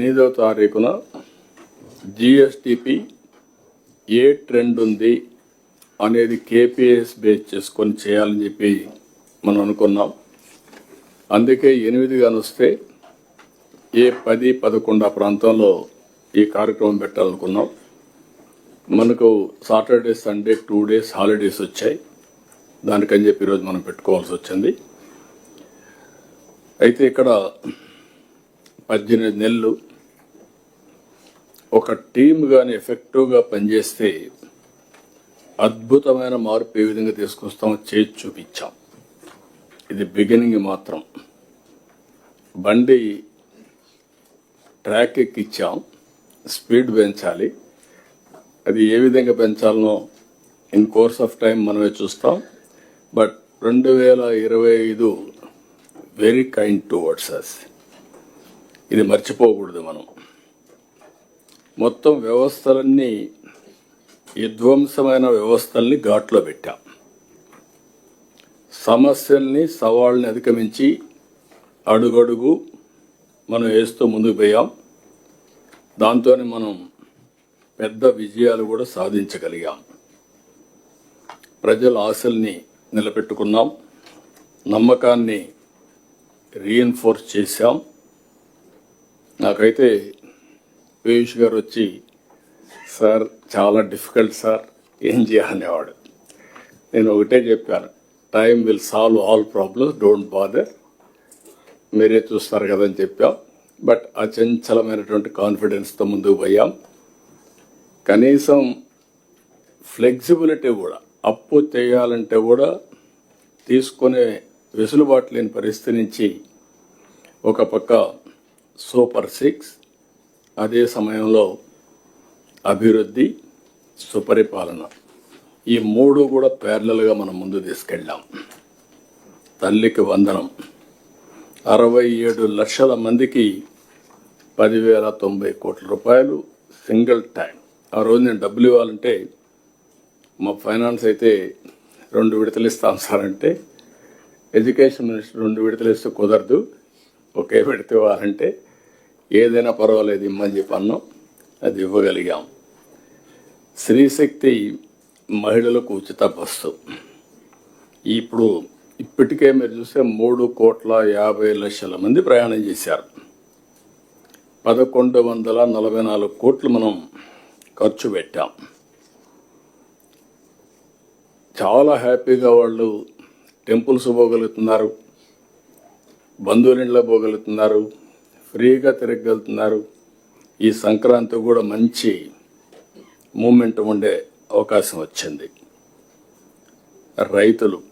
ఎనిమిదవ తారీఖున జిఎస్టిపి ఏ ట్రెండ్ ఉంది అనేది కేపీఎస్ బేస్ చేసుకొని చేయాలని చెప్పి మనం అనుకున్నాం. అందుకే ఎనిమిది వస్తే ఏ పది పదకొండు ఆ ప్రాంతంలో ఈ కార్యక్రమం పెట్టాలనుకున్నాం. మనకు Saturday Sunday two days holidays వచ్చాయి. దానికని చెప్పి ఈరోజు మనం పెట్టుకోవాల్సి వచ్చింది. అయితే ఇక్కడ పద్దెనిమిది నెలలు ఒక టీం కానీ ఎఫెక్టివ్గా పనిచేస్తే అద్భుతమైన మార్పు ఏ విధంగా తీసుకొస్తామో చేసి చూపించాం. ఇది బిగినింగ్ మాత్రం. బండి ట్రాక్ ఎక్కిచ్చాం. స్పీడ్ పెంచాలి. అది ఏ విధంగా పెంచాలనో ఇన్ కోర్స్ ఆఫ్ టైం మనమే చూస్తాం. బట్ రెండు వేల ఇరవై ఐదు వెరీ కైండ్ టువర్డ్స్ అస్ ఇది మర్చిపోకూడదు మనం. మొత్తం వ్యవస్థలన్నీ విధ్వంసమైన వ్యవస్థల్ని ఘాట్లో పెట్టాం. సమస్యల్ని సవాళ్ళని అధిగమించి అడుగడుగు మనం వేస్తూ ముందుకు పోయాం. దాంతోనే మనం పెద్ద విజయాలు కూడా సాధించగలిగాం. ప్రజల ఆశల్ని నిలబెట్టుకున్నాం. నమ్మకాన్ని రీఎన్ఫోర్స్ చేశాం. నాకైతే పీయూష్ గారు వచ్చి సార్ చాలా డిఫికల్ట్ సార్ ఏం చేయాలనేవాడు నేను ఒకటే చెప్పాను time will solve all problems don't bother మీరే చూస్తారు కదని చెప్పాం. బట్ అచంచలమైనటువంటి కాన్ఫిడెన్స్తో ముందుకు పోయాం. కనీసం ఫ్లెక్సిబిలిటీ కూడా అప్పు చేయాలంటే కూడా తీసుకునే వెసులుబాటు లేని పరిస్థితి నుంచి ఒక పక్క సూపర్ సిక్స్ అదే సమయంలో అభివృద్ధి సుపరిపాలన. ఈ మూడు కూడా పేర్లలుగా మనం ముందు తీసుకెళ్ళాం. తల్లికి వందనం. అరవై ఏడు లక్షల మందికి పదివేల తొంభై కోట్ల రూపాయలు సింగిల్ టైం. ఆ రోజు నేను డబ్బులు ఇవ్వాలంటే మా ఫైనాన్స్ అయితే రెండు విడతలు ఇస్తాం సార్ అంటే ఎడ్యుకేషన్ మినిస్టర్ రెండు విడతలు ఇస్తే కుదరదు. ఒకే విడత ఇవ్వాలంటే ఏదైనా పర్వాలేదు ఇమ్మని చెప్పి అన్నాం. అది ఇవ్వగలిగాం. స్త్రీశక్తి మహిళలకు ఉచిత బస్సు. ఇప్పుడు ఇప్పటికే మీరు చూస్తే మూడు కోట్ల యాభై లక్షల మంది ప్రయాణం చేశారు. పదకొండు వందల నలభై నాలుగు కోట్లు మనం ఖర్చు పెట్టాం. చాలా హ్యాపీగా వాళ్ళు టెంపుల్స్ పోగలుగుతున్నారు బంధువులింట్లో పోగలుగుతున్నారు ఫ్రీగా తిరగలుగుతున్నారు ఈ సంక్రాంతి కూడా మంచి మూమెంట్ ఉండే అవకాశం వచ్చింది. రైతులు.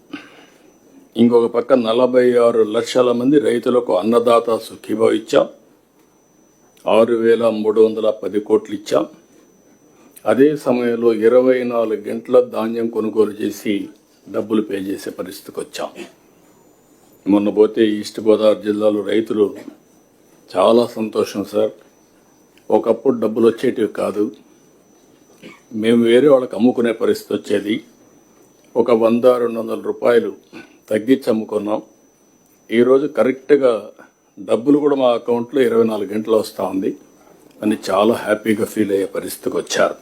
ఇంకొక పక్క నలభై ఆరు లక్షల మంది రైతులకు అన్నదాత సుఖీభావ ఇచ్చాం. ఆరు వేల మూడు వందల పది కోట్లు ఇచ్చాం. అదే సమయంలో ఇరవై నాలుగు గంటల ధాన్యం కొనుగోలు చేసి డబ్బులు పే చేసే పరిస్థితికి వచ్చాం. మొన్న పోతే ఈస్ట్ గోదావరి జిల్లాలో రైతులు చాలా సంతోషం సార్. ఒకప్పుడు డబ్బులు వచ్చేటివి కాదు. మేము వేరే వాళ్ళకి అమ్ముకునే పరిస్థితి వచ్చేది. ఒక వంద రెండు వందల రూపాయలు తగ్గించి అమ్ముకున్నాం. ఈరోజు కరెక్ట్గా డబ్బులు కూడా మా అకౌంట్లో ఇరవై నాలుగు గంటలు వస్తూ ఉంది అని చాలా హ్యాపీగా ఫీల్ అయ్యే పరిస్థితికి వచ్చారు.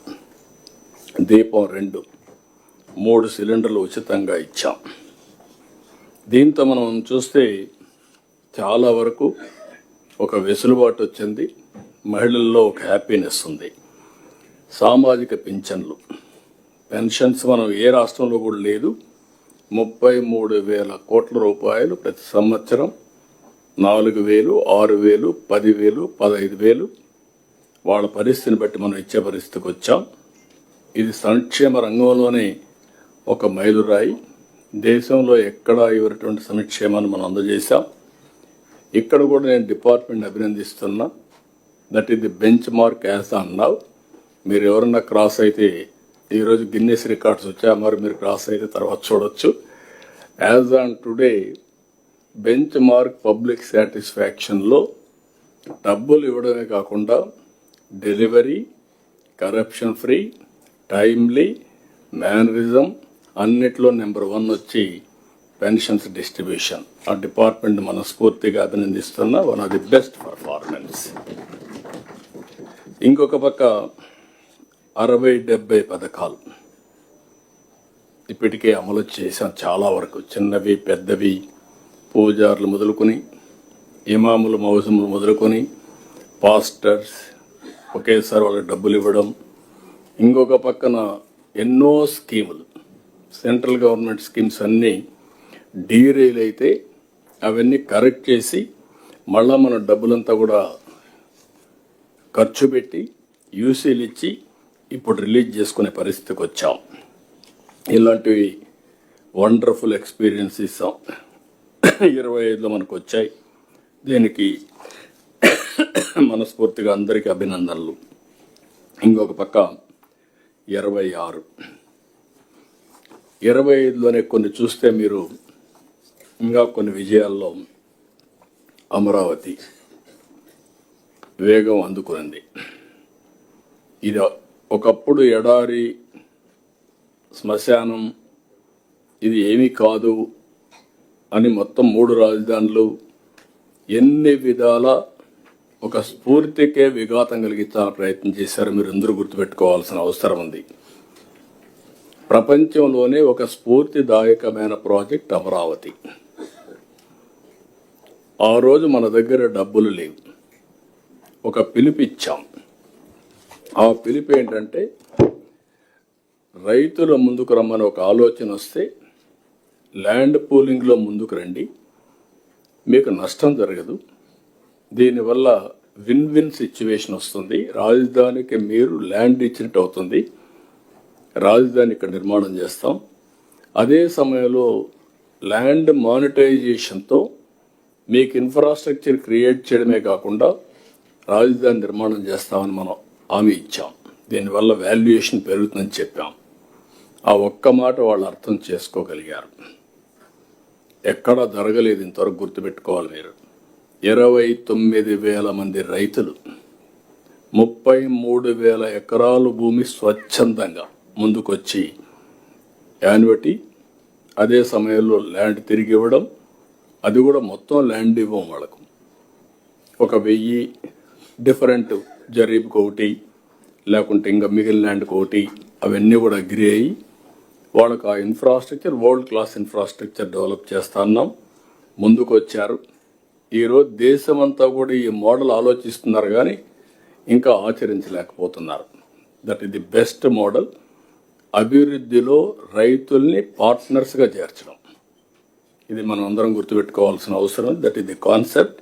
దీపం రెండు మూడు సిలిండర్లు ఉచితంగా ఇచ్చాం. దీంతో మనం చూస్తే చాలా వరకు ఒక వెసులుబాటు వచ్చింది మహిళల్లో ఒక హ్యాపీనెస్ ఉంది. సామాజిక పింఛన్లు. పెన్షన్స్ మనం ఏ రాష్ట్రంలో కూడా లేదు. ముప్పై మూడు వేల కోట్ల రూపాయలు ప్రతి సంవత్సరం. నాలుగు వేలు ఆరు వేలు పదివేలు పదహైదు వేలు. వాళ్ళ పరిస్థితిని బట్టి మనం ఇచ్చే పరిస్థితికి వచ్చాం. ఇది సంక్షేమ రంగంలోనే ఒక మైలురాయి. దేశంలో ఎక్కడా ఇవ్వటువంటి సంక్షేమాన్ని మనం అందజేశాం. ఇక్కడ కూడా నేను department అభినందిస్తున్నా. That is the benchmark as అన్నావు మీరు ఎవరన్నా క్రాస్ అయితే ఈరోజు గిన్నెస్ రికార్డ్స్ వచ్చా మరి మీరు క్రాస్ అయితే తర్వాత చూడొచ్చు. As on today benchmark public సాటిస్ఫాక్షన్లో డబ్బులు ఇవ్వడమే కాకుండా delivery corruption free timely mannerism అన్నిట్లో నెంబర్ వన్ వచ్చి పెన్షన్స్ డిస్ట్రిబ్యూషన్. ఆ డిపార్ట్మెంట్ మనస్ఫూర్తిగా అభినందిస్తున్న. One of the best performance ఇంకొక పక్క అరవై డెబ్బై పథకాలు. ఇప్పటికే అమలు చేసాం చాలా వరకు. చిన్నవి పెద్దవి పూజార్లు మొదలుకొని ఇమాములు మౌసములు మొదలుకొని పాస్టర్స్ ఒకేసారి వాళ్ళకి డబ్బులు ఇవ్వడం. ఇంకొక పక్కన ఎన్నో స్కీములు. సెంట్రల్ గవర్నమెంట్ స్కీమ్స్ అన్నీ డీరైల్ అయితే అవన్నీ కరెక్ట్ చేసి మళ్ళా మన డబ్బులంతా కూడా ఖర్చు పెట్టి యూసీలు ఇచ్చి ఇప్పుడు రిలీజ్ చేసుకునే పరిస్థితికి వచ్చాం. ఇలాంటివి వండర్ఫుల్ ఎక్స్పీరియన్స్ ఇస్తాం. ఇరవై ఐదులో మనకు వచ్చాయి. దీనికి మనస్ఫూర్తిగా అందరికీ అభినందనలు. ఇంకొక పక్క ఇరవై ఆరు. ఇరవై ఐదులోనే కొన్ని చూస్తే మీరు ఇంకా కొన్ని విజయాల్లో అమరావతి వేగం అందుకునింది. ఇది ఒకప్పుడు ఎడారి శ్మశానం ఇది ఏమీ కాదు అని మొత్తం మూడు రాజధానులు ఎన్ని విధాల ఒక స్ఫూర్తికే విఘాతం కలిగించాలని ప్రయత్నం చేశారు మీరు అందరూ గుర్తుపెట్టుకోవాల్సిన అవసరం ఉంది. ప్రపంచంలోనే ఒక స్ఫూర్తిదాయకమైన ప్రాజెక్ట్ అమరావతి. ఆ రోజు మన దగ్గర డబ్బులు లేవు. ఒక పిలుపు ఇచ్చాం. ఆ పిలుపు ఏంటంటే రైతుల ముందుకు రమ్మని ఒక ఆలోచన వస్తే ల్యాండ్ పూలింగ్లో ముందుకు రండి. మీకు నష్టం జరగదు. దీనివల్ల విన్ విన్ సిచ్యువేషన్ వస్తుంది. రాజధానికి మీరు ల్యాండ్ ఇచ్చినట్టు అవుతుంది. రాజధాని ఇక్కడ నిర్మాణం చేస్తాం. అదే సమయంలో ల్యాండ్ మానిటైజేషన్తో మీకు ఇన్ఫ్రాస్ట్రక్చర్ క్రియేట్ చేయడమే కాకుండా రాజధాని నిర్మాణం చేస్తామని మనం హామీ ఇచ్చాం. దీనివల్ల వాల్యుయేషన్ పెరుగుతుందని చెప్పాం. ఆ ఒక్క మాట వాళ్ళు అర్థం చేసుకోగలిగారు. ఎక్కడా జరగలేదు ఇంతవరకు గుర్తుపెట్టుకోవాలి మీరు. ఇరవై తొమ్మిది వేల మంది రైతులు ముప్పై మూడు వేల ఎకరాలు భూమి స్వచ్ఛందంగా ముందుకొచ్చి యాన్యుటీ అదే సమయంలో ల్యాండ్ తిరిగి ఇవ్వడం అది కూడా మొత్తం ల్యాండ్ ఇవ్వం వాళ్ళకు. ఒక వెయ్యి డిఫరెంట్ జరీబ్కి ఒకటి లేకుంటే ఇంకా మిగిలిన ల్యాండ్కి ఒకటి అవన్నీ కూడా అగ్రి అయ్యి వాళ్ళకు ఆ infrastructure world class infrastructure develop చేస్తా ఉన్నాం. ముందుకు వచ్చారు. ఈరోజు దేశమంతా కూడా ఈ మోడల్ ఆలోచిస్తున్నారు కానీ ఇంకా ఆచరించలేకపోతున్నారు. దట్ ఇది బెస్ట్ మోడల్ అభివృద్ధిలో రైతుల్ని పార్ట్నర్స్గా చేర్చడం. ఇది మనం అందరం గుర్తుపెట్టుకోవాల్సిన అవసరం. That is the concept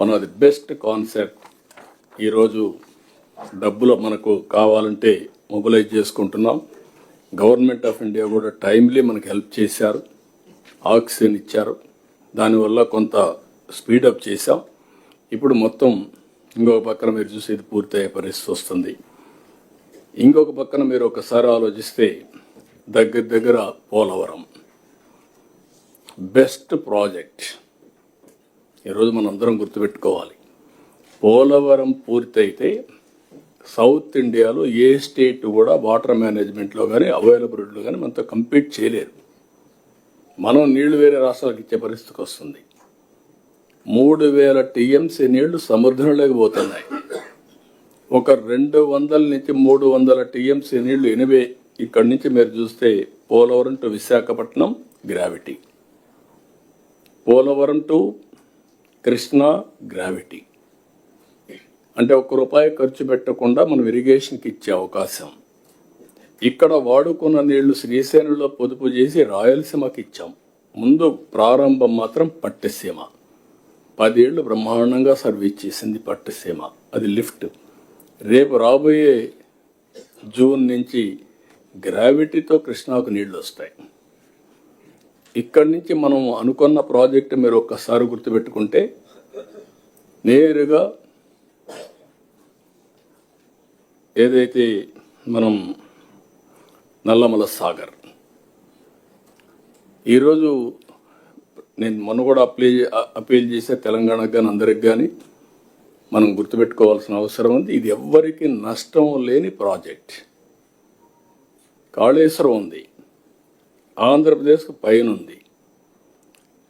one of the best concept ఈరోజు డబ్బులు మనకు కావాలంటే మొబిలైజ్ చేసుకుంటున్నాం. గవర్నమెంట్ ఆఫ్ ఇండియా కూడా టైమ్లీ మనకు హెల్ప్ చేశారు. ఆక్సిజన్ ఇచ్చారు. దానివల్ల కొంత స్పీడప్ చేశాం. ఇప్పుడు మొత్తం ఇంకొక పక్కన మీరు చూసి ఇది పూర్తయ్యే పరిస్థితి వస్తుంది. ఇంకొక పక్కన మీరు ఒకసారి ఆలోచిస్తే దగ్గర దగ్గర పోలవరం. Best project. ఈరోజు మనం అందరం గుర్తుపెట్టుకోవాలి. పోలవరం పూర్తయితే సౌత్ ఇండియాలో ఏ స్టేట్ కూడా వాటర్ మేనేజ్మెంట్లో కానీ అవైలబిలిటీలో కానీ మనతో కంపీట్ చేయలేరు. మనం నీళ్ళు వేరే రాష్ట్రాలకు ఇచ్చే పరిస్థితికి వస్తుంది. మూడు వేల టీఎంసీ నీళ్ళు సముద్రంలోకి పోతున్నాయి. ఒక రెండు వందల నుంచి మూడు వందల టీఎంసీ నీళ్ళు ఎనివే ఇక్కడి నుంచి మీరు చూస్తే Polavaram to Visakhapatnam gravity. Polavaram to Krishna gravity. అంటే ఒక్క రూపాయి ఖర్చు పెట్టకుండా మనం ఇరిగేషన్కి ఇచ్చే అవకాశం. ఇక్కడ వాడుకున్న నీళ్ళు శ్రీశైలంలో పొదుపు చేసి రాయలసీమకి ఇచ్చాం. ముందు ప్రారంభం మాత్రం పట్టిసీమ. పదేళ్ళు బ్రహ్మాండంగా సర్వీస్ చేసింది పట్టిసీమ. అది లిఫ్ట్. రేపు రాబోయే జూన్ నుంచి గ్రావిటీతో కృష్ణాకు నీళ్ళు వస్తాయి ఇక్కడి నుంచి మనం అనుకున్న ప్రాజెక్ట్ మీరు ఒక్కసారి గుర్తుపెట్టుకుంటే నేరుగా ఏదైతే మనం నల్లమల సాగర్ ఈరోజు నేను మొన్న కూడా అప్లై అపీల్ చేసే తెలంగాణకు కానీ అందరికి కానీ మనం గుర్తుపెట్టుకోవాల్సిన అవసరం ఉంది. ఇది ఎవ్వరికి నష్టం లేని ప్రాజెక్ట్. కాళేశ్వరం ఉంది. ఆంధ్రప్రదేశ్కు పైన ఉంది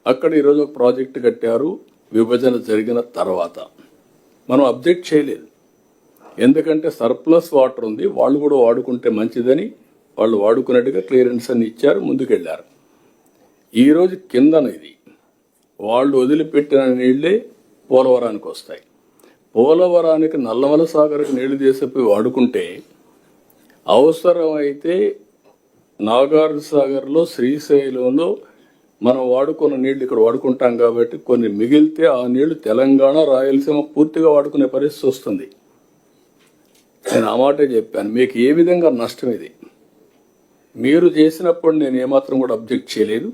అక్కడ ఈరోజు ఒక ప్రాజెక్ట్ కట్టారు విభజన జరిగిన తర్వాత. మనం అబ్జెక్ట్ చేయలేదు. ఎందుకంటే సర్ప్లస్ వాటర్ ఉంది వాళ్ళు కూడా వాడుకుంటే మంచిదని వాళ్ళు వాడుకున్నట్టుగా క్లియరెన్స్ అని ఇచ్చారు ముందుకెళ్ళారు ఈరోజు కిందన ఇది. వాళ్ళు వదిలిపెట్టిన నీళ్ళే పోలవరానికి వస్తాయి. పోలవరానికి నల్లమల సాగర్కి నీళ్ళు తీసిపోయి వాడుకుంటే అవసరమైతే నాగార్జున సాగర్లో శ్రీశైలంలో మనం వాడుకున్న నీళ్ళు ఇక్కడ వాడుకుంటాం కాబట్టి కొన్ని మిగిలితే ఆ నీళ్ళు తెలంగాణ రాయలసీమ పూర్తిగా వాడుకునే పరిస్థితి వస్తుంది. నేను ఆ మాటే చెప్పాను. మీకు ఏ విధంగా నష్టం ఇది? మీరు చేసినప్పుడు నేను ఏమాత్రం కూడా అబ్జెక్ట్ చేయలేదు.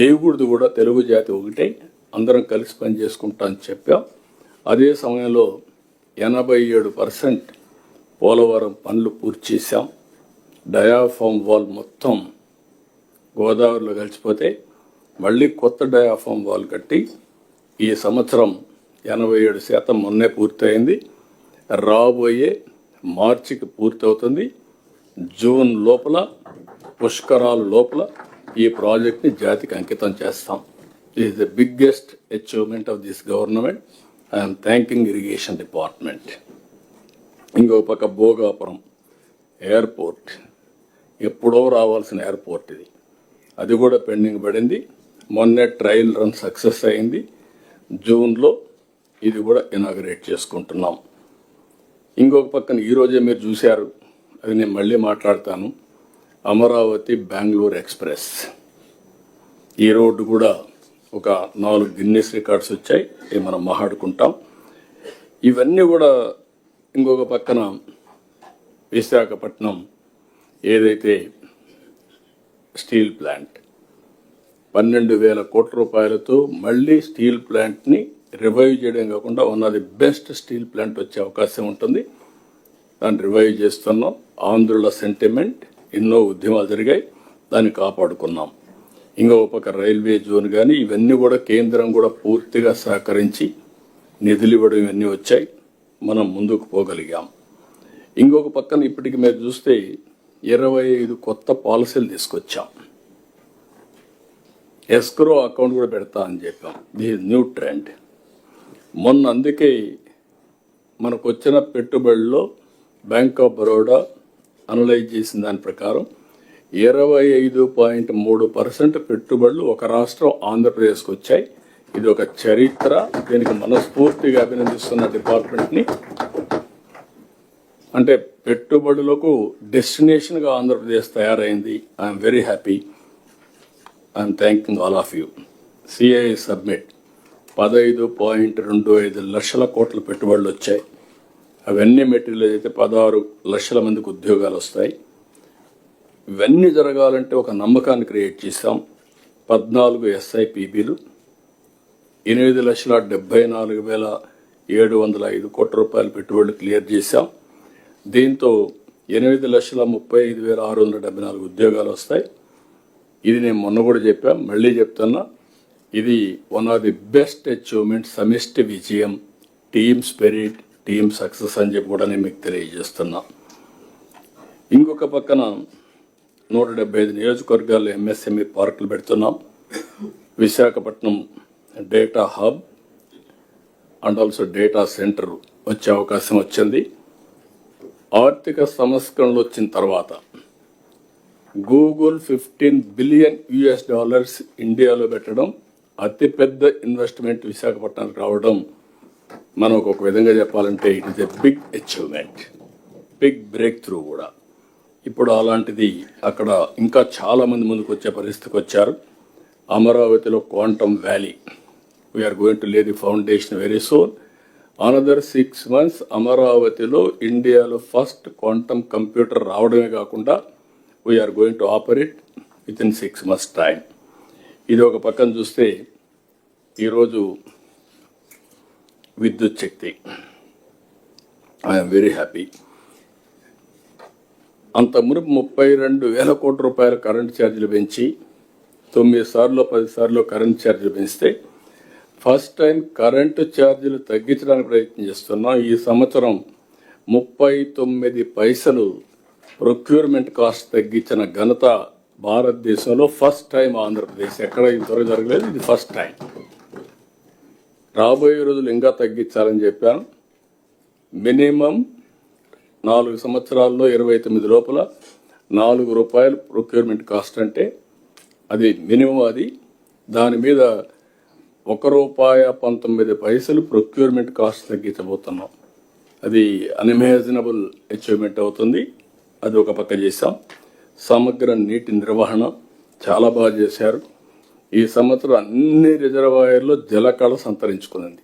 చేయకూడదు కూడా. తెలుగు జాతి ఒకటే. అందరం కలిసి పని చేసుకుంటా అని చెప్పాం. అదే సమయంలో ఎనభై ఏడు పర్సెంట్ పోలవరం పనులు పూర్తి చేశాం. డయాఫామ్ వాల్ మొత్తం గోదావరిలో కలిసిపోతే మళ్ళీ కొత్త డయాఫామ్ వాల్ కట్టి ఈ సంవత్సరం ఎనభై ఏడు శాతం మొన్నే పూర్తయింది. రాబోయే మార్చికి పూర్తవుతుంది. జూన్ లోపల పుష్కరాల లోపల ఈ ప్రాజెక్ట్ని జాతికి అంకితం చేస్తాం. Is the biggest achievement of this government I'm thanking irrigation department ఇంకో పక్క భోగాపురం ఎయిర్పోర్ట్ ఎప్పుడో రావాల్సిన ఎయిర్పోర్ట్ ఇది. అది కూడా పెండింగ్ పడింది. మొన్నే ట్రయల్ రన్ సక్సెస్ అయింది. జూన్లో ఇది కూడా ఇనాగరేట్ చేసుకుంటున్నాం. ఇంకొక పక్కన ఈరోజే మీరు చూశారు. అది నేను మళ్ళీ మాట్లాడతాను. అమరావతి బెంగళూరు ఎక్స్ప్రెస్. ఈ రోడ్డు కూడా ఒక నాలుగు గిన్నెస్ రికార్డ్స్ వచ్చాయి. ఇవి మనం మాట్లాడుకుంటాం ఇవన్నీ కూడా ఇంకొక పక్కన విశాఖపట్నం ఏదైతే స్టీల్ ప్లాంట్ పన్నెండు వేల కోట్ల రూపాయలతో మళ్ళీ స్టీల్ ప్లాంట్ని రివైవ్ చేయడం కాకుండా one of the best steel plant వచ్చే అవకాశం ఉంటుంది. దాన్ని రివైవ్ చేస్తున్నాం. ఆంధ్రుల సెంటిమెంట్ ఎన్నో ఉద్యమాలు జరిగాయి. దాన్ని కాపాడుకున్నాం. ఇంకో పక్క రైల్వే జోన్ కానీ ఇవన్నీ కూడా కేంద్రం కూడా పూర్తిగా సహకరించి నిధులు ఇవ్వడం ఇవన్నీ వచ్చాయి. మనం ముందుకు పోగలిగాం. ఇంకొక పక్కన ఇప్పటికి మీరు చూస్తే ఇరవై ఐదు కొత్త పాలసీలు తీసుకొచ్చాం. ఎస్క్రో అకౌంట్ కూడా పెడతా అని చెప్పాం. The new trend. మొన్న అందుకే మనకు వచ్చిన పెట్టుబడుల్లో బ్యాంక్ ఆఫ్ బరోడా అనలైజ్ చేసిన దాని ప్రకారం ఇరవై ఐదు పాయింట్ మూడు పర్సెంట్ పెట్టుబడులు ఒక రాష్ట్రం ఆంధ్రప్రదేశ్కి వచ్చాయి. ఇది ఒక చరిత్ర. దీనికి మనస్ఫూర్తిగా అభినందిస్తున్న డిపార్ట్మెంట్ని అంటే పెట్టుబడులకు డెస్టినేషన్గా ఆంధ్రప్రదేశ్ తయారైంది. I'm very happy I'm thanking all of you CI submit పదహైదు పాయింట్ రెండు ఐదు లక్షల కోట్ల పెట్టుబడులు వచ్చాయి. అవన్నీ మెటీరియల్ అయితే పదహారు లక్షల మందికి ఉద్యోగాలు వస్తాయి. ఇవన్నీ జరగాలంటే ఒక నమ్మకాన్ని క్రియేట్ చేశాం. పద్నాలుగు ఎస్ఐపిబిలు ఎనిమిది లక్షల డెబ్బై నాలుగు వేల ఏడు వందల ఐదు కోట్ల రూపాయల పెట్టుబడులు క్లియర్ చేశాం. దీంతో ఎనిమిది లక్షల ముప్పై ఐదు వేల ఆరు వందల డెబ్బై నాలుగు ఉద్యోగాలు వస్తాయి. ఇది నేను మొన్న కూడా చెప్పాను మళ్ళీ చెప్తున్నా. ఇది one of the best achievement సమిష్టి విజయం టీమ్ స్పిరిట్ టీమ్ సక్సెస్ అని చెప్పి కూడా నేను మీకు తెలియజేస్తున్నా. ఇంకొక పక్కన నూట డెబ్బై ఐదు నియోజకవర్గాల్లో ఎంఎస్ఎంఈ పార్కులు పెడుతున్నాం. Visakhapatnam data hub and also data center వచ్చే అవకాశం వచ్చింది. ఆర్థిక సంస్కరణలు వచ్చిన తర్వాత Google fifteen billion US dollars ఇండియాలో పెట్టడం అతిపెద్ద ఇన్వెస్ట్మెంట్ విశాఖపట్నానికి రావడం మనం ఒక విధంగా చెప్పాలంటే it is a big achievement big breakthrough కూడా. ఇప్పుడు అలాంటిది అక్కడ ఇంకా చాలామంది ముందుకు వచ్చే పరిస్థితికి వచ్చారు. అమరావతిలో quantum valley we're going to lay the foundation very soon another six months అమరావతిలో ఇండియాలో ఫస్ట్ క్వాంటమ్ కంప్యూటర్ రావడమే కాకుండా we're going to operate within six months time ఇది ఒక పక్కన చూస్తే ఈరోజు విద్యుత్ శక్తి. ఐఎమ్ వెరీ హ్యాపీ అంత మునుపు ముప్పై రెండు వేల కోట్ల రూపాయల కరెంట్ ఛార్జీలు పెంచి తొమ్మిది సార్లు పది సార్లు కరెంట్ ఛార్జీలు పెంచితే ఫస్ట్ టైం కరెంటు ఛార్జీలు తగ్గించడానికి ప్రయత్నం చేస్తున్నాం. ఈ సంవత్సరం ముప్పై తొమ్మిది పైసలు ప్రొక్యూర్మెంట్ కాస్ట్ తగ్గించిన ఘనత భారతదేశంలో ఫస్ట్ టైం ఆంధ్రప్రదేశ్. ఎక్కడ ఇంతవరకు జరగలేదు ఇది ఫస్ట్ టైం. రాబోయే రోజులు ఇంకా తగ్గించాలని చెప్పాను. మినిమం నాలుగు సంవత్సరాల్లో ఇరవై తొమ్మిది లోపల నాలుగు రూపాయలు ప్రొక్యూర్మెంట్ కాస్ట్ అంటే అది మినిమం అది. దాని మీద ఒక రూపాయ పంతొమ్మిది పైసలు ప్రొక్యూర్మెంట్ కాస్ట్ తగ్గించబోతున్నాం. అది అన్ఇమాజినబుల్ అచీవ్మెంట్ అవుతుంది. అది ఒక పక్క చేశాం. సమగ్ర నీటి నిర్వహణ చాలా బాగా చేశారు. ఈ సంవత్సరం అన్ని రిజర్వాయర్లో జలకళ సంతరించుకుంది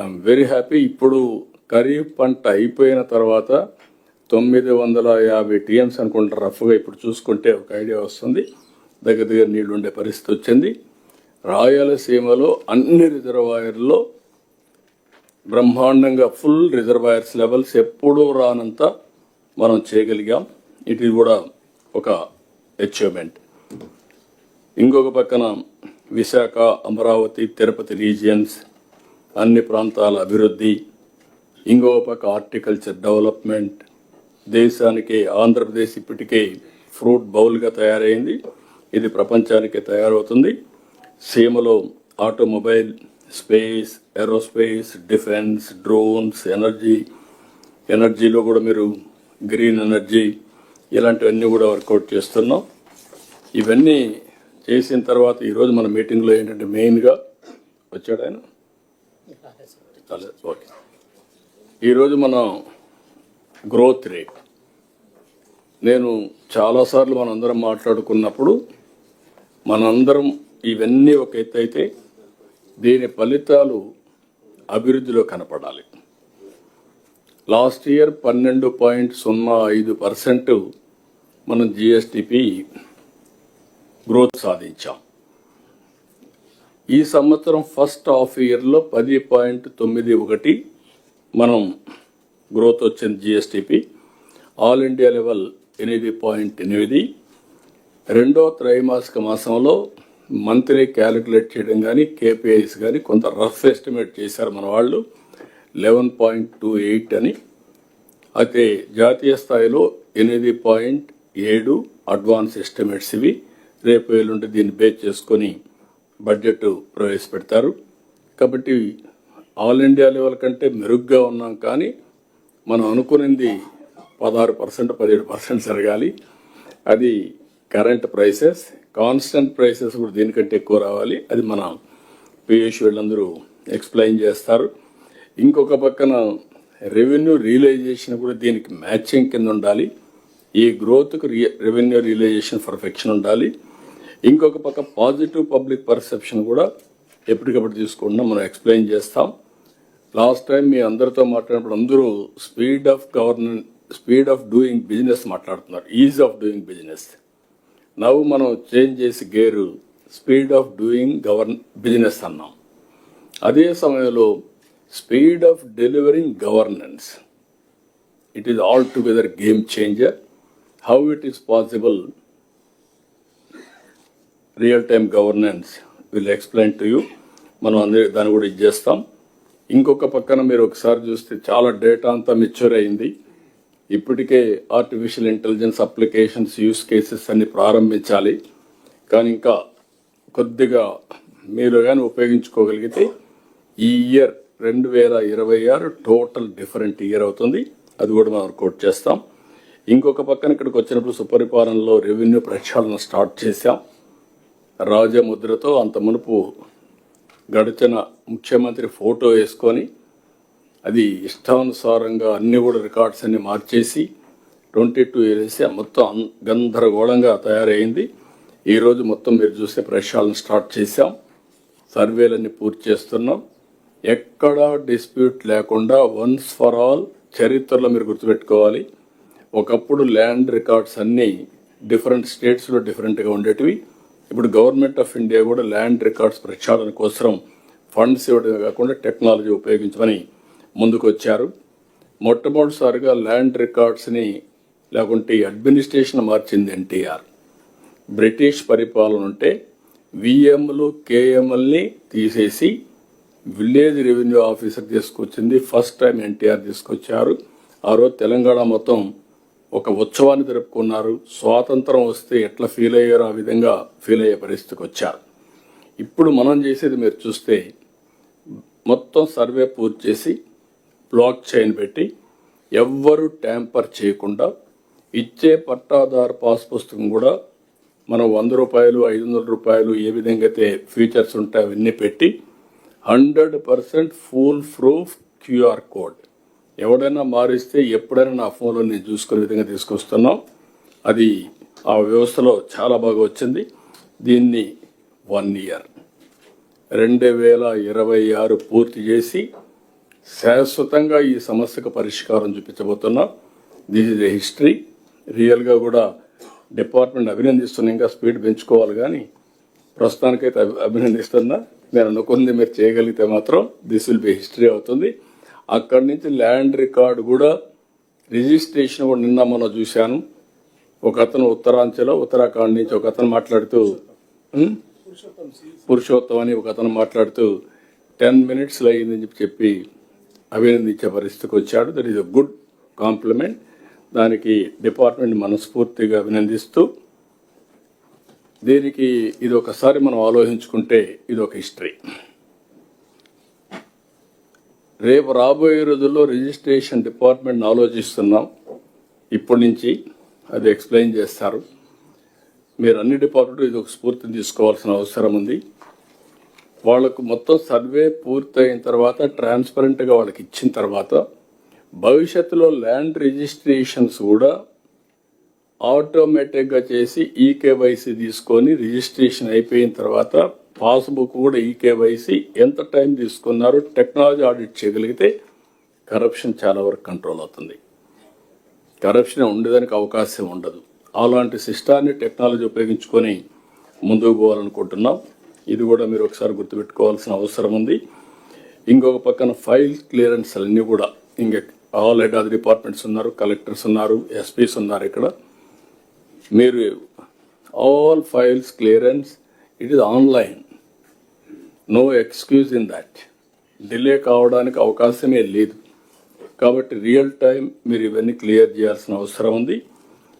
ఐఎమ్ వెరీ హ్యాపీ ఇప్పుడు ఖరీఫ్ పంట అయిపోయిన తర్వాత తొమ్మిది వందల యాభై టీఎంస్ అనుకుంటా రఫ్గా ఇప్పుడు చూసుకుంటే ఒక ఐడియా వస్తుంది. దగ్గర దగ్గర నీళ్ళు ఉండే పరిస్థితి వచ్చింది. రాయలసీమలో అన్ని రిజర్వాయర్లో బ్రహ్మాండంగా ఫుల్ రిజర్వాయర్స్ లెవెల్స్ ఎప్పుడూ రానంత మనం చేయగలిగాం. ఇది కూడా ఒక అచీవ్మెంట్ ఇంకొక పక్కన విశాఖ అమరావతి తిరుపతి రీజియన్స్ అన్ని ప్రాంతాల అభివృద్ధి. ఇంకొక పక్క హార్టికల్చర్ డెవలప్మెంట్ దేశానికి ఆంధ్రప్రదేశ్ ఇప్పటికే ఫ్రూట్ బౌల్గా తయారైంది. ఇది ప్రపంచానికి తయారవుతుంది. సీమలో automobile space aerospace defence drones energy ఎనర్జీలో కూడా మీరు గ్రీన్ ఎనర్జీ ఇలాంటివన్నీ కూడా వర్కౌట్ చేస్తున్నాం. ఇవన్నీ చేసిన తర్వాత ఈరోజు మన మీటింగ్లో ఏంటంటే మెయిన్గా వచ్చాడు ఆయన? ఓకే. ఈరోజు మనం గ్రోత్ రేట్. నేను చాలాసార్లు మనందరం మాట్లాడుకున్నప్పుడు మనందరం ఇవన్నీ ఒక ఎత్తు అయితే దీని ఫలితాలు అభివృద్ధిలో కనపడాలి. లాస్ట్ ఇయర్ పన్నెండు పాయింట్ సున్నా ఐదు పర్సెంట్ మనం జిఎస్టిపి గ్రోత్ సాధించాం. ఈ సంవత్సరం ఫస్ట్ హాఫ్ ఇయర్లో పది పాయింట్ తొమ్మిది ఒకటి మనం గ్రోత్ వచ్చింది జిఎస్టిపి ఆల్ ఇండియా లెవెల్ ఎనిమిది పాయింట్ ఎనిమిది. రెండో త్రైమాసిక మాసంలో మంత్లీ క్యాలిక్యులేట్ చేయడం కానీ కేపీఐస్ కానీ కొంత రఫ్ ఎస్టిమేట్ చేశారు మన వాళ్ళు. లెవెన్ పాయింట్ టూ ఎయిట్ అని. అయితే జాతీయ స్థాయిలో ఎనిమిది పాయింట్ ఏడు అడ్వాన్స్ ఎస్టిమేట్స్ ఇవి. రేపు ఎల్లుండి దీన్ని బేస్ చేసుకొని బడ్జెట్ ప్రవేశపెడతారు. కాబట్టి ఆల్ ఇండియా లెవెల్ కంటే మెరుగ్గా ఉన్నాం కానీ మనం అనుకునింది పదహారు పర్సెంట్ పదిహేడు పర్సెంట్ జరగాలి. అది కరెంట్ ప్రైసెస్. కాన్స్టెంట్ ప్రైసెస్ కూడా దీనికంటే ఎక్కువ రావాలి. అది మన పీయూష్ వీళ్ళందరూ ఎక్స్ప్లెయిన్ చేస్తారు. ఇంకొక పక్కన రెవెన్యూ రియలైజేషన్ కూడా దీనికి మ్యాచింగ్ కింద ఉండాలి. ఈ గ్రోత్కు రెవెన్యూ రియలైజేషన్ పర్ఫెక్షన్ ఉండాలి. ఇంకొక పక్క పాజిటివ్ పబ్లిక్ పర్సెప్షన్ కూడా ఎప్పటికప్పుడు తీసుకుండా. మనం ఎక్స్ప్లెయిన్ చేస్తాం. లాస్ట్ టైం మీ అందరితో మాట్లాడినప్పుడు అందరూ speed of governance speed of doing business మాట్లాడుతున్నారు. ఈజ్ ఆఫ్ డూయింగ్ బిజినెస్ నవ్వు మనం చేంజ్ చేసి gear speed of doing governance business అన్నాం. అదే సమయంలో speed of delivering governance it is all together game changer how it is possible real time governance will explain to you మనం అందరి దాన్ని కూడా ఇది చేస్తాం. ఇంకొక పక్కన మీరు ఒకసారి చూస్తే చాలా డేటా అంతా మెచ్యూర్ అయింది. ఇప్పటికే artificial intelligence applications use cases అన్ని ప్రారంభించాలి. కానీ ఇంకా కొద్దిగా మీరు కానీ ఉపయోగించుకోగలిగితే ఈ ఇయర్ రెండు వేల ఇరవై ఆరు టోటల్ డిఫరెంట్ ఇయర్ అవుతుంది. అది కూడా మనం కోట్ చేస్తాం. ఇంకొక పక్కన ఇక్కడికి వచ్చినప్పుడు సుపరిపాలనలో రెవెన్యూ ప్రక్షాళన స్టార్ట్ చేశాం. రాజముద్రతో అంత మునుపు గడిచిన ముఖ్యమంత్రి ఫోటో వేసుకొని అది ఇష్టానుసారంగా అన్ని కూడా రికార్డ్స్ అన్ని మార్చేసి ట్వంటీ టూ వేసి మొత్తం గందరగోళంగా తయారైంది. ఈరోజు మొత్తం మీరు చూస్తే ప్రక్షాళన స్టార్ట్ చేశాం. సర్వేలన్నీ పూర్తి చేస్తున్నాం. ఎక్కడా డిస్ప్యూట్ లేకుండా వన్స్ ఫర్ ఆల్ చరిత్రలో మీరు గుర్తుపెట్టుకోవాలి. ఒకప్పుడు ల్యాండ్ రికార్డ్స్ అన్నీ డిఫరెంట్ స్టేట్స్లో డిఫరెంట్గా ఉండేటివి. ఇప్పుడు గవర్నమెంట్ ఆఫ్ ఇండియా కూడా ల్యాండ్ రికార్డ్స్ ప్రక్షాళన కోసం ఫండ్స్ ఇవ్వడమే కాకుండా టెక్నాలజీ ఉపయోగించమని ముందుకొచ్చారు. మొట్టమొదటిసారిగా ల్యాండ్ రికార్డ్స్ని లేకుంటే అడ్మినిస్ట్రేషన్ మార్చింది ఎన్టీఆర్. బ్రిటిష్ పరిపాలన ఉంటే విఎంలు కేఎంఎల్ని తీసేసి విలేజ్ రెవెన్యూ ఆఫీసర్ తీసుకొచ్చింది. ఫస్ట్ టైం ఎన్టీఆర్ తీసుకొచ్చారు. ఆ రోజు తెలంగాణ మొత్తం ఒక ఉత్సవాన్ని జరుపుకున్నారు. స్వాతంత్రం వస్తే ఎట్లా ఫీల్ అయ్యారో ఆ విధంగా ఫీల్ అయ్యే పరిస్థితికి వచ్చారు. ఇప్పుడు మనం చేసేది మీరు చూస్తే మొత్తం సర్వే పూర్తి చేసి బ్లాక్ చైన్ పెట్టి ఎవ్వరు ట్యాంపర్ చేయకుండా ఇచ్చే పట్టాదారు పాస్ పుస్తకం కూడా మనం వంద రూపాయలు ఐదు వందల రూపాయలు ఏ విధంగా అయితే ఫీచర్స్ ఉంటాయి అవన్నీ పెట్టి hundred percent full proof QR code. ఎవడైనా మారిస్తే ఎప్పుడైనా నా ఫోన్లో నేను చూసుకునే విధంగా తీసుకొస్తున్నాం. అది ఆ వ్యవస్థలో చాలా బాగా వచ్చింది. దీన్ని వన్ ఇయర్ రెండు వేల ఇరవై ఆరు పూర్తి చేసి శాశ్వతంగా ఈ సమస్యకు పరిష్కారం చూపించబోతున్నాం దిస్ ఇస్ ఎ హిస్టరీ రియల్గా కూడా డిపార్ట్మెంట్ అభినందిస్తున్నా ఇంకా స్పీడ్ పెంచుకోవాలి కానీ ప్రస్తుతానికైతే అభి- అభినందిస్తున్నా నేను అనుకుంది మీరు చేయగలిగితే మాత్రం దిస్ విల్ బి హిస్టరీ అవుతుంది. అక్కడి నుంచి ల్యాండ్ రికార్డ్ కూడా రిజిస్ట్రేషన్ కూడా నిన్న మనం చూశాను. ఒక అతను ఉత్తరాంచల ఉత్తరాఖండ్ నుంచి ఒక అతను మాట్లాడుతూ పురుషోత్తం అని ఒక అతను మాట్లాడుతూ టెన్ మినిట్స్లో అయిందని చెప్పి చెప్పి అభినందించే పరిస్థితికి వచ్చాడు. That is a good compliment దానికి డిపార్ట్మెంట్ మనస్ఫూర్తిగా అభినందిస్తూ దీనికి ఇది ఒకసారి మనం ఆలోచించుకుంటే ఇది ఒక హిస్టరీ. రేపు రాబోయే రోజుల్లో రిజిస్ట్రేషన్ డిపార్ట్మెంట్ ఆలోచిస్తున్నాం. ఇప్పటి నుంచి అది ఎక్స్ప్లెయిన్ చేస్తారు. మీరు అన్ని డిపార్ట్మెంట్ ఇది ఒక స్ఫూర్తిని తీసుకోవాల్సిన అవసరం ఉంది. వాళ్ళకు మొత్తం సర్వే పూర్తయిన తర్వాత ట్రాన్స్పరెంట్గా వాళ్ళకి ఇచ్చిన తర్వాత భవిష్యత్తులో ల్యాండ్ రిజిస్ట్రేషన్స్ కూడా ఆటోమేటిక్గా చేసి ఈకేవైసీ తీసుకొని రిజిస్ట్రేషన్ అయిపోయిన తర్వాత పాస్బుక్ కూడా ఈకేవైసీ ఎంత టైం తీసుకున్నారో టెక్నాలజీ ఆడిట్ చేయగలిగితే కరప్షన్ చాలా వరకు కంట్రోల్ అవుతుంది. కరప్షన్ ఉండేదానికి అవకాశం ఉండదు. అలాంటి సిస్టాన్ని టెక్నాలజీ ఉపయోగించుకొని ముందుకు పోవాలనుకుంటున్నాం. ఇది కూడా మీరు ఒకసారి గుర్తుపెట్టుకోవాల్సిన అవసరం ఉంది. ఇంకొక పక్కన ఫైల్ క్లియరెన్స్ అన్నీ కూడా ఇంక ఆల్ హెడ్ ఆఫ్ డిపార్ట్మెంట్స్ ఉన్నారు కలెక్టర్స్ ఉన్నారు ఎస్పీస్ ఉన్నారు ఇక్కడ. మీరు all files clearance it is online no excuse in that delay కావడానికి అవకాశమే లేదు. కాబట్టి రియల్ టైం మీరు ఇవన్నీ క్లియర్ చేయాల్సిన అవసరం ఉంది.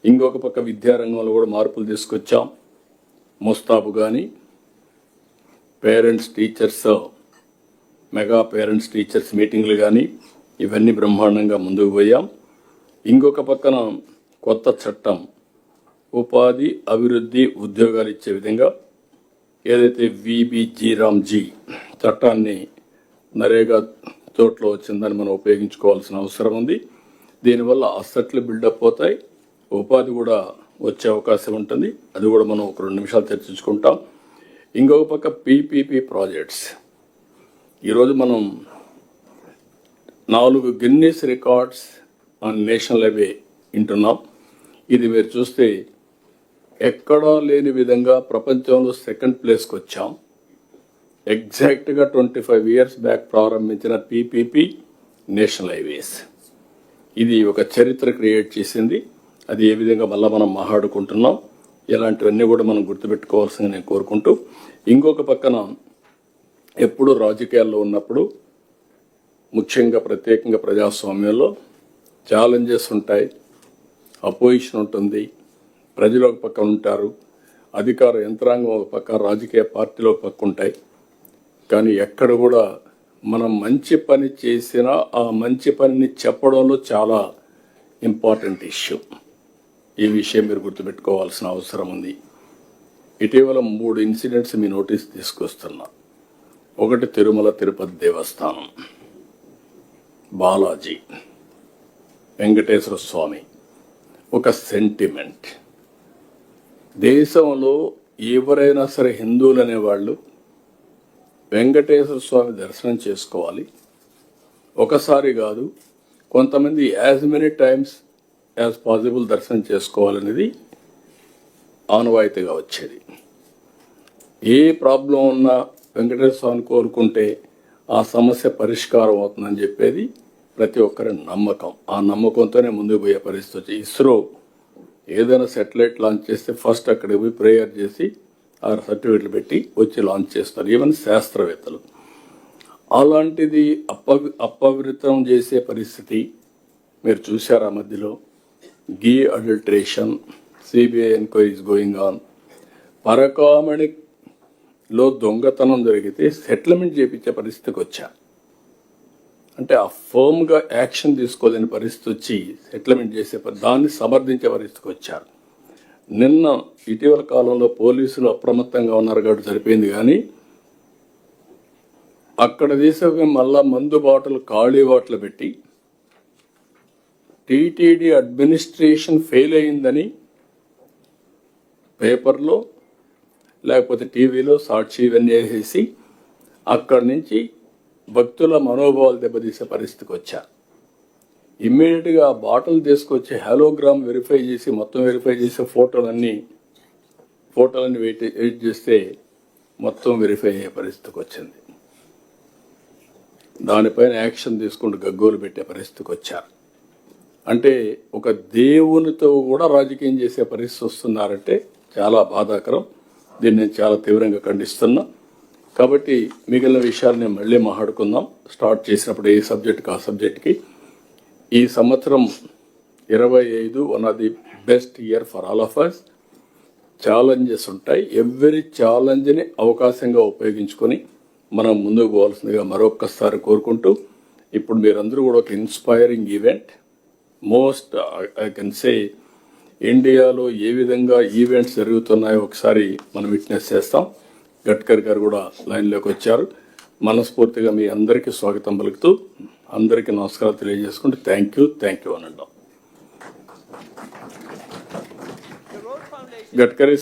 ఇంకొక పక్క విద్యారంగంలో కూడా మార్పులు తీసుకొచ్చాం. ముస్తాబు కానీ parents teachers mega parents teachers మీటింగ్లు కానీ ఇవన్నీ బ్రహ్మాండంగా ముందుకు పోయాం. ఇంకొక పక్కన కొత్త చట్టం ఉపాధి అభివృద్ధి ఉద్యోగాలు ఇచ్చే విధంగా ఏదైతే విబిజీరామ్జీ చట్టాన్ని నరేగా చోట్ల వచ్చిందని మనం ఉపయోగించుకోవాల్సిన అవసరం ఉంది. దీనివల్ల అసెట్లు బిల్డప్ అవుతాయి. ఉపాధి కూడా వచ్చే అవకాశం ఉంటుంది. అది కూడా మనం ఒక రెండు నిమిషాలు చర్చించుకుంటాం. ఇంకొక పక్క పీపీపీ ప్రాజెక్ట్స్. ఈరోజు మనం నాలుగు Guinness records on national highway వింటున్నాం. ఇది మీరు చూస్తే ఎక్కడా లేని విధంగా ప్రపంచంలో సెకండ్ ప్లేస్కి వచ్చాం. ఎగ్జాక్ట్గా ట్వంటీ ఫైవ్ ఇయర్స్ బ్యాక్ ప్రారంభించిన పీపీపీ నేషనల్ హైవేస్. ఇది ఒక చరిత్ర క్రియేట్ చేసింది. అది ఏ విధంగా మళ్ళీ మనం మాట్లాడుకుంటున్నాం ఇలాంటివన్నీ కూడా మనం గుర్తుపెట్టుకోవాల్సింది నేను కోరుకుంటూ ఇంకొక పక్కన ఎప్పుడు రాజకీయాల్లో ఉన్నప్పుడు ముఖ్యంగా ప్రత్యేకంగా ప్రజాస్వామ్యంలో ఛాలెంజెస్ ఉంటాయి అపోజిషన్ ఉంటుంది ప్రజలు ఒక పక్క ఉంటారు అధికార యంత్రాంగం ఒక పక్క రాజకీయ పార్టీలు ఒక పక్క ఉంటాయి. కానీ ఎక్కడ కూడా మనం మంచి పని చేసినా ఆ మంచి పనిని చెప్పడంలో చాలా ఇంపార్టెంట్ ఇష్యూ ఈ విషయం మీరు గుర్తుపెట్టుకోవాల్సిన అవసరం ఉంది. ఇటీవల మూడు ఇన్సిడెంట్స్ మీ నోటీస్ తీసుకొస్తున్నా. ఒకటి తిరుమల తిరుపతి దేవస్థానం. బాలాజీ. వెంకటేశ్వర స్వామి. ఒక సెంటిమెంట్. దేశంలో ఎవరైనా సరే హిందువులు అనేవాళ్ళు వెంకటేశ్వర స్వామి దర్శనం చేసుకోవాలి. ఒకసారి కాదు కొంతమంది as many times as possible దర్శనం చేసుకోవాలనేది ఆనవాయితీగా వచ్చేది. ఏ ప్రాబ్లం ఉన్నా వెంకటేశ్వర స్వామిని కోరుకుంటే ఆ సమస్య పరిష్కారం అవుతుందని చెప్పేది ప్రతి ఒక్కరి నమ్మకం. ఆ నమ్మకంతోనే ముందుకు పోయే పరిస్థితి వచ్చి ఇస్రో ఏదైనా సెటిలైట్ లాంచ్ చేస్తే ఫస్ట్ అక్కడికి పోయి ప్రేయర్ చేసి ఆ సర్టిఫికెట్లు పెట్టి వచ్చి లాంచ్ చేస్తారు. ఈవెన్ శాస్త్రవేత్తలు. అలాంటిది అప్ప అపవిత్రం చేసే పరిస్థితి మీరు చూశారా మధ్యలో? Ghee adulteration CBI enquiries going on పరకామణిలో దొంగతనం జరిగితే సెటిల్మెంట్ చేపించే పరిస్థితికి వచ్చా. అంటే ఆ ఫర్మ్గా యాక్షన్ తీసుకోలేని పరిస్థితి వచ్చి సెటిల్మెంట్ చేసే దాన్ని సమర్థించే పరిస్థితికి వచ్చారు నిన్న ఇటీవల కాలంలో పోలీసులు అప్రమత్తంగా ఉన్నారు కాబట్టి సరిపోయింది కానీ అక్కడ తీసుకుని మళ్ళా మందు బాటలు ఖాళీ బాటలు పెట్టి టీటీడీ అడ్మినిస్ట్రేషన్ ఫెయిల్ అయిందని పేపర్లో లేకపోతే టీవీలో సాక్షి ఇవన్నీ వేసేసి అక్కడి నుంచి భక్తుల మనోభావాలు దెబ్బతీసే పరిస్థితికి వచ్చారు ఇమ్మీడియట్గా ఆ బాటిల్ తీసుకొచ్చి హలోగ్రామ్ వెరిఫై చేసి మొత్తం వెరిఫై చేసే ఫోటోలన్నీ ఫోటోలన్నీ వెయిట్ వెయిట్ చేస్తే మొత్తం వెరిఫై అయ్యే పరిస్థితికి వచ్చింది. దానిపైన యాక్షన్ తీసుకుంటూ గగ్గోలు పెట్టే పరిస్థితికి వచ్చారు. అంటే ఒక దేవునితో కూడా రాజకీయం చేసే పరిస్థితి వస్తున్నారంటే చాలా బాధాకరం. దీన్ని నేను చాలా తీవ్రంగా ఖండిస్తున్నా. కాబట్టి మిగిలిన విషయాలు మళ్ళీ మాట్లాడుకుందాం. స్టార్ట్ చేసినప్పుడు ఏ సబ్జెక్ట్కి ఆ సబ్జెక్ట్కి. ఈ సంవత్సరం ఇరవై ఐదు one of the best year for all of us challenges ఉంటాయి. ఎవ్రీ ఛాలెంజ్ని అవకాశంగా ఉపయోగించుకొని మనం ముందుకు పోవాల్సిందిగా మరొక్కసారి కోరుకుంటూ ఇప్పుడు మీరందరూ కూడా ఒక inspiring event most I can say ఇండియాలో ఏ విధంగా ఈవెంట్స్ జరుగుతున్నాయో ఒకసారి మనం విట్నెస్ చేస్తాం. గడ్కర్ గారు కూడా లైన్లోకి వచ్చారు. మనస్ఫూర్తిగా మీ అందరికీ స్వాగతం పలుకుతూ అందరికీ నమస్కారాలు తెలియజేసుకుంటూ థ్యాంక్ యూ థ్యాంక్ యూ అనండి. గడ్కరీ